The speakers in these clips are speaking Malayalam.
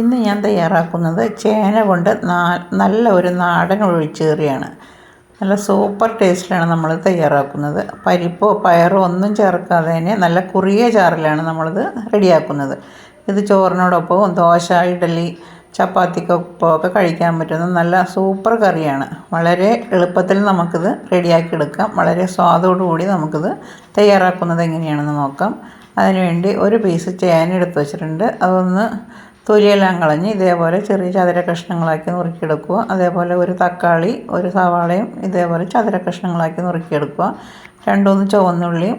ഇന്ന് ഞാൻ തയ്യാറാക്കുന്നത് ചേന കൊണ്ട് നല്ല ഒരു നാടൻ ഒഴിച്ചേറിയാണ് നല്ല സൂപ്പർ ടേസ്റ്റിലാണ് നമ്മൾ തയ്യാറാക്കുന്നത്. പരിപ്പോ പയറോ ഒന്നും ചേർക്കാതെ തന്നെ നല്ല കുറിയ ചാറിലാണ് നമ്മളിത് റെഡിയാക്കുന്നത്. ഇത് ചോറിനോടൊപ്പവും ദോശ ഇഡലി ചപ്പാത്തിക്കൊപ്പം ഒക്കെ കഴിക്കാൻ പറ്റുന്ന നല്ല സൂപ്പർ കറിയാണ്. വളരെ എളുപ്പത്തിൽ നമുക്കിത് റെഡിയാക്കി എടുക്കാം വളരെ സ്വാദോടുകൂടി നമുക്കിത് തയ്യാറാക്കുന്നത് എങ്ങനെയാണെന്ന് നോക്കാം. അതിനുവേണ്ടി ഒരു പീസ് ചേന എടുത്ത് വെച്ചിട്ടുണ്ട്. അതൊന്ന് തൊലിയെല്ലാം കളഞ്ഞ് ഇതേപോലെ ചെറിയ ചതുര കഷ്ണങ്ങളാക്കി നുറുക്കിയെടുക്കുക. അതേപോലെ ഒരു തക്കാളി ഒരു സവാളയും ഇതേപോലെ ചതുര കഷ്ണങ്ങളാക്കി നുറുക്കിയെടുക്കുക. രണ്ടുമൂന്ന് ചുവന്നുള്ളിയും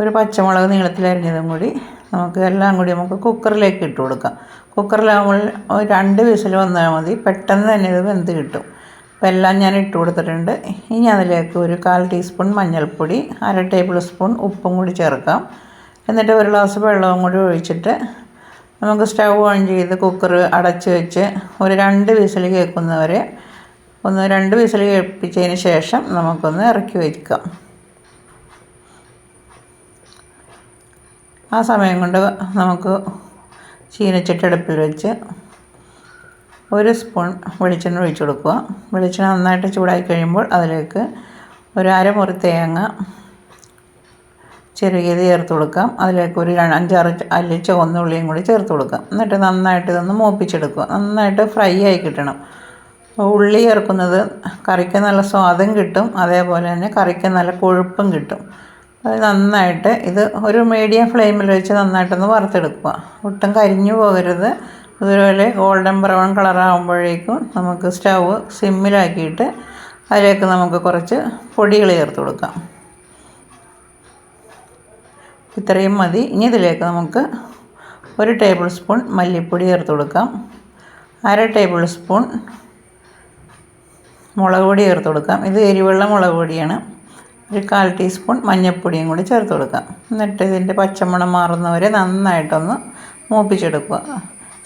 ഒരു പച്ചമുളക് നീളത്തിലരിഞ്ഞതും കൂടി നമുക്ക് എല്ലാം കൂടി നമുക്ക് കുക്കറിലേക്ക് ഇട്ട് കൊടുക്കാം. കുക്കറിലാകുമ്പോൾ രണ്ട് വിസിൽ വന്നാൽ മതി. പെട്ടെന്ന് തന്നെ ഇത് വെന്ത് കിട്ടും. അപ്പോൾ എല്ലാം ഞാൻ ഇട്ട് കൊടുത്തിട്ടുണ്ട്. ഇനി അതിലേക്ക് ഒരു കാൽ ടീസ്പൂൺ മഞ്ഞൾപ്പൊടി അര ടേബിൾ സ്പൂൺ ഉപ്പും കൂടി ചേർക്കാം. എന്നിട്ട് ഒരു ഗ്ലാസ് വെള്ളവും കൂടി ഒഴിച്ചിട്ട് നമുക്ക് സ്റ്റൗ ഓൺ ചെയ്ത് കുക്കർ അടച്ച് വെച്ച് ഒരു രണ്ട് വിസിൽ കേൾക്കുന്നവരെ ഒന്ന് രണ്ട് വിസിൽ കേൾപ്പിച്ചതിന് ശേഷം നമുക്കൊന്ന് ഇറക്കി വയ്ക്കാം ആ സമയം കൊണ്ട് നമുക്ക് ചീനച്ചട്ടി അടുപ്പിൽ വെച്ച് ഒരു സ്പൂൺ വെളിച്ചെണ്ണ ഒഴിച്ചു കൊടുക്കുക. വെളിച്ചെണ്ണ നന്നായിട്ട് ചൂടായി കഴിയുമ്പോൾ അതിലേക്ക് ഒരു അരമുറി തേങ്ങ ചെറുകിയത് ചേർത്ത് കൊടുക്കാം. അതിലേക്ക് ഒരു അഞ്ചാറ് അല്ലി ചുവന്നുള്ളിയും കൂടി ചേർത്ത് കൊടുക്കാം. എന്നിട്ട് നന്നായിട്ട് ഇതൊന്ന് മൂപ്പിച്ചെടുക്കുക. നന്നായിട്ട് ഫ്രൈ ആയി കിട്ടണം. ഉള്ളി ചേർക്കുന്നത് കറിക്ക് നല്ല സ്വാദം കിട്ടും. അതേപോലെ തന്നെ കറിക്ക് നല്ല കൊഴുപ്പും കിട്ടും. അത് നന്നായിട്ട് ഇത് ഒരു മീഡിയം ഫ്ലെയിമിൽ വെച്ച് നന്നായിട്ടൊന്ന് വറുത്തെടുക്കുക. ഒട്ടും കരിഞ്ഞു പോകരുത്. അതുപോലെ ഗോൾഡൻ ബ്രൗൺ കളറാകുമ്പോഴേക്കും നമുക്ക് സ്റ്റൗ സിമ്മിലാക്കിയിട്ട് അതിലേക്ക് നമുക്ക് കുറച്ച് പൊടികൾ ചേർത്ത് കൊടുക്കാം. ഇത്രയും മതി. ഇനി ഇതിലേക്ക് നമുക്ക് ഒരു ടേബിൾ സ്പൂൺ മല്ലിപ്പൊടി ചേർത്ത് കൊടുക്കാം. അര ടേബിൾ സ്പൂൺ മുളക് പൊടി ചേർത്ത് കൊടുക്കാം. ഇത് എരിവെള്ള മുളക് പൊടിയാണ്. ഒരു കാൽ ടീസ്പൂൺ മഞ്ഞൾപ്പൊടിയും കൂടി ചേർത്ത് കൊടുക്കാം. എന്നിട്ട് ഇതിന്റെ പച്ചമണം മാറുന്നവരെ നന്നായിട്ടൊന്ന് മൂപ്പിച്ചെടുക്കുക.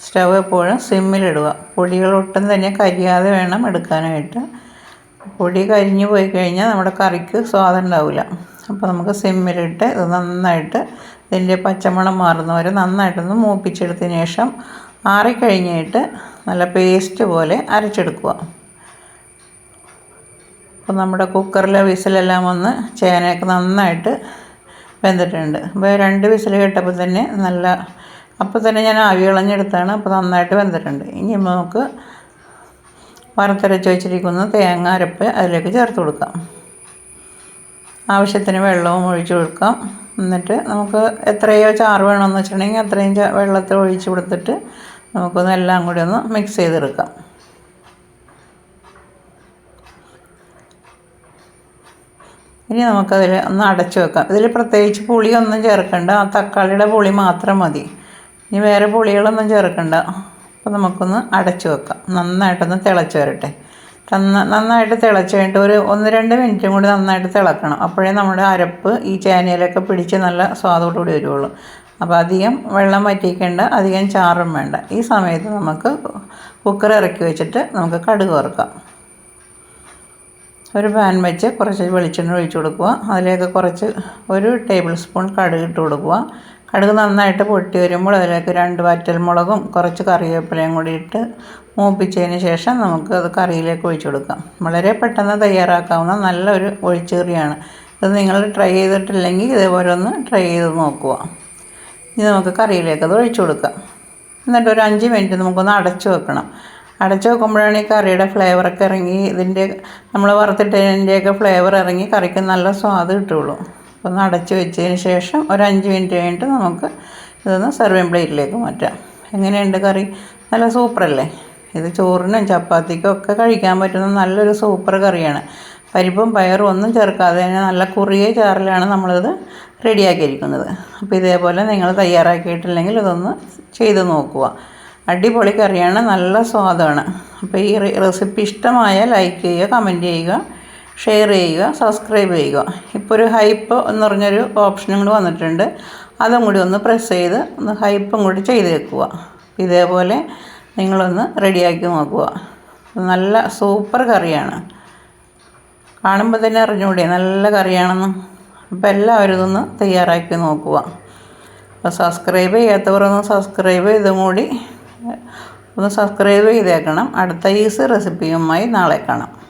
സ്റ്റവ് എപ്പോഴും സിമ്മിലിടുക പൊടികൾ ഒട്ടും തന്നെ കരിയാതെ വേണം എടുക്കാനായിട്ട്. പൊടി കരിഞ്ഞു പോയി കഴിഞ്ഞാൽ നമ്മുടെ കറിക്ക് സ്വാദം ഉണ്ടാവില്ല അപ്പോൾ നമുക്ക് സിമ്മിലിട്ട് ഇത് നന്നായിട്ട് ഇതിന്റെ പച്ചമണം മാറുന്ന വരെ നന്നായിട്ടൊന്ന് മൂപ്പിച്ചെടുത്തതിന് ശേഷം ആറിക്കഴിഞ്ഞിട്ട് നല്ല പേസ്റ്റ് പോലെ അരച്ചെടുക്കുക. അപ്പോൾ നമ്മുടെ കുക്കറിലെ വിസിലെല്ലാം ഒന്ന് ചേനയൊക്കെ നന്നായിട്ട് വെന്തിട്ടുണ്ട്. അപ്പോൾ രണ്ട് വിസിൽ കേട്ടപ്പോൾ തന്നെ നല്ല അപ്പോൾ തന്നെ ഞാൻ ആവി കളഞ്ഞെടുത്താണ്. അപ്പോൾ നന്നായിട്ട് വെന്തിട്ടുണ്ട്. ഇനി നമുക്ക് വറുത്തരച്ച് വെച്ചിരിക്കുന്ന തേങ്ങ അരപ്പ് അതിലേക്ക് ചേർത്ത് കൊടുക്കാം. ആവശ്യത്തിന് വെള്ളവും ഒഴിച്ചു കൊടുക്കാം. എന്നിട്ട് നമുക്ക് എത്രയോ ചാറ് വേണമെന്ന് വെച്ചിട്ടുണ്ടെങ്കിൽ അത്രയും വെള്ളത്തിൽ ഒഴിച്ചു കൊടുത്തിട്ട് നമുക്കൊന്ന് എല്ലാം കൂടി ഒന്ന് മിക്സ് ചെയ്തെടുക്കാം. ഇനി നമുക്കതിൽ ഒന്ന് അടച്ചു വെക്കാം. ഇതിൽ പ്രത്യേകിച്ച് പുളിയൊന്നും ചേർക്കണ്ട. ആ തക്കാളിയുടെ പുളി മാത്രം മതി. ഇനി വേറെ പുളികളൊന്നും ചേർക്കണ്ട. അപ്പോൾ നമുക്കൊന്ന് അടച്ചു വെക്കാം. നന്നായിട്ടൊന്ന് തിളച്ച് വരട്ടെ. നന്നായിട്ട് തിളച്ച് കഴിഞ്ഞിട്ട് ഒരു ഒന്ന് രണ്ട് മിനിറ്റും കൂടി നന്നായിട്ട് തിളക്കണം. അപ്പോഴേ നമ്മുടെ അരപ്പ് ഈ ചേനയിലൊക്കെ പിടിച്ച് നല്ല സ്വാദോടുകൂടി വരുള്ളൂ അപ്പോൾ അധികം വെള്ളം വറ്റിക്കേണ്ട അധികം ചാറും വേണ്ട. ഈ സമയത്ത് നമുക്ക് കുക്കർ ഇറക്കി വെച്ചിട്ട് നമുക്ക് കടുക് വറുക്കാം. ഒരു പാൻ വെച്ച് കുറച്ച് വെളിച്ചെണ്ണ ഒഴിച്ചു കൊടുക്കുക. അതിലേക്ക് കുറച്ച് ഒരു ടേബിൾ സ്പൂൺ കടുക് ഇട്ട് കൊടുക്കുക. കടുക് നന്നായിട്ട് പൊട്ടി വരുമ്പോൾ അതിലേക്ക് രണ്ട് വറ്റൽമുളകും കുറച്ച് കറിവേപ്പിലയും കൂടി ഇട്ട് മൂപ്പിച്ചതിന് ശേഷം നമുക്ക് അത് കറിയിലേക്ക് ഒഴിച്ചു കൊടുക്കാം. വളരെ പെട്ടെന്ന് തയ്യാറാക്കാവുന്ന നല്ലൊരു ഒഴിച്ചുകറിയാണ് ഇത് നിങ്ങൾ ട്രൈ ചെയ്തിട്ടില്ലെങ്കിൽ ഇതേപോലെ ഒന്ന് ട്രൈ ചെയ്ത് നോക്കുക. ഇനി നമുക്ക് കറിയിലേക്ക് അത് ഒഴിച്ചു കൊടുക്കാം. എന്നിട്ട് ഒരു അഞ്ച് മിനിറ്റ് നമുക്കൊന്ന് അടച്ചു വെക്കണം. അടച്ചു വെക്കുമ്പോഴാണ് ഈ കറിയുടെ ഫ്ലേവറൊക്കെ ഇറങ്ങി ഇതിന്റെ നമ്മൾ വറുത്തിട്ടതിന്റെയൊക്കെ ഫ്ലേവർ ഇറങ്ങി കറിക്ക് നല്ല സ്വാദ് കിട്ടുള്ളൂ ഒന്ന് അടച്ചു വെച്ചതിന് ശേഷം ഒരു അഞ്ച് മിനിറ്റ് കഴിഞ്ഞിട്ട് നമുക്ക് ഇതൊന്ന് സെർവിങ് പ്ലേറ്റിലേക്ക് മാറ്റാം. എങ്ങനെയുണ്ട് കറി? നല്ല സൂപ്പറല്ലേ? ഇത് ചോറിനും ചപ്പാത്തിക്കും ഒക്കെ കഴിക്കാൻ പറ്റുന്ന നല്ലൊരു സൂപ്പർ കറിയാണ്. പരിപ്പും പയറും ഒന്നും ചേർക്കാതെ തന്നെ നല്ല കുറിയ ചാറിലാണ് നമ്മളിത് റെഡിയാക്കിയിരിക്കുന്നത്. അപ്പോൾ ഇതേപോലെ നിങ്ങൾ തയ്യാറാക്കിയിട്ടില്ലെങ്കിൽ ഇതൊന്ന് ചെയ്ത് നോക്കുക. അടിപൊളി കറിയാണ് നല്ല സ്വാദാണ്. അപ്പോൾ ഈ റെസിപ്പി ഇഷ്ടമായ ലൈക്ക് ചെയ്യുക കമന്റ് ചെയ്യുക. ഷെയർ ചെയ്യുക സബ്സ്ക്രൈബ് ചെയ്യുക. ഇപ്പോൾ ഒരു ഹൈപ്പ് എന്ന് പറഞ്ഞൊരു ഓപ്ഷനും കൂടി വന്നിട്ടുണ്ട്. അതും കൂടി ഒന്ന് പ്രസ് ചെയ്ത് ഒന്ന് ഹൈപ്പും കൂടി ചെയ്തേക്കുക. ഇതേപോലെ നിങ്ങളൊന്ന് റെഡിയാക്കി നോക്കുക. നല്ല സൂപ്പർ കറിയാണ്. കാണുമ്പോൾ തന്നെ അറിഞ്ഞുകൂടെ നല്ല കറിയാണെന്ന്. അപ്പോൾ എല്ലാവരും ഇതൊന്ന് തയ്യാറാക്കി നോക്കുക. അപ്പോൾ സബ്സ്ക്രൈബ് ചെയ്യാത്തവർ ഒന്ന് സബ്സ്ക്രൈബ് ചെയ്തും കൂടി ഒന്ന് സബ്സ്ക്രൈബ് ചെയ്തേക്കണം. അടുത്ത ഈസി റെസിപ്പിയുമായി നാളെ കാണാം.